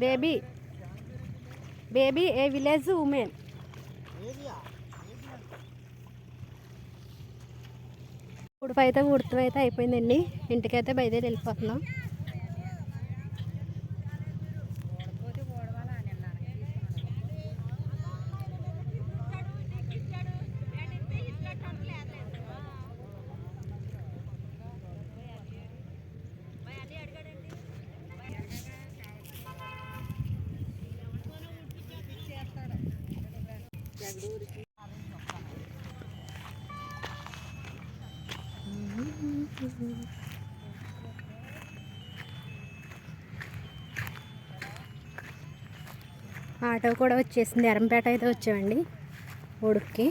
Baby baby ఏ village women? అయితే ఉడతం అయితే అయిపోయిందండి. ఇంటికైతే బయలుదేరి వెళ్ళిపోతున్నాం. ఆటో కూడా వచ్చేసింది. ఎరంపేట అయితే వచ్చామండి. ఉడుక్కి.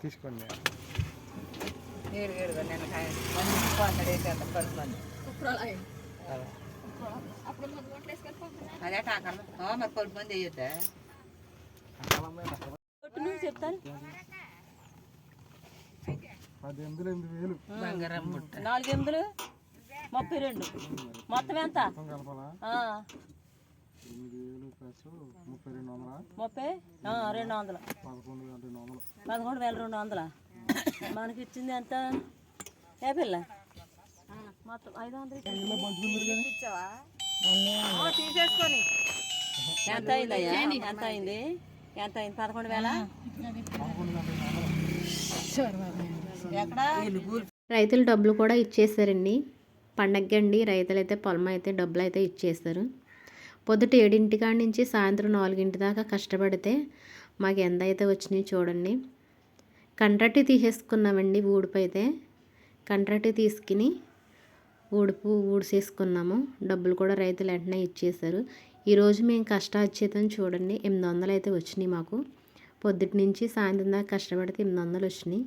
తీసుకోండి ఏడు ఏడుగా నేను మంచి పాత్ర వేసేద్దాం పది మంది అదే కాకమ్మ మరి పది మంది వేయొద్దా? చెప్తాను నాలుగు ఎనిమిదిలు ముప్పై రెండు. మొత్తం ఎంత? ముప్పై? రెండు వందల వందలు రెండు వందలు. పదకొండు వేల రెండు వందల. మనకి ఇచ్చింది ఎంత? ఏ పిల్ల? మొత్తం ఐదు వందలు తీసేసుకొని. ఎంత అయింది అయ్యా? ఎంత అయింది? ఎంత అయింది? పదకొండు వేల? రైతులు డబ్బులు కూడా ఇచ్చేసారండి. పండగకి అండి రైతులు అయితే పొలం అయితే డబ్బులు అయితే ఇచ్చేస్తారు. పొద్దుట ఏడింటి కాడి నుంచి సాయంత్రం నాలుగింటి దాకా కష్టపడితే మాకు ఎంత అయితే వచ్చినాయి చూడండి. కంట్రట్టి తీసేసుకున్నామండి ఊడుపు అయితే కంట్రట్టి తీసుకుని ఊడుపు ఊడ్చేసుకున్నాము డబ్బులు కూడా రైతులు వెంటనే ఇచ్చేసారు ఈరోజు మేము కష్టార్జితం చూడండి. ఎనిమిది వందలు అయితే వచ్చినాయి మాకు. పొద్దుటి నుంచి సాయంత్రం దాకా కష్టపడితే ఎనిమిది వందలు వచ్చినాయి.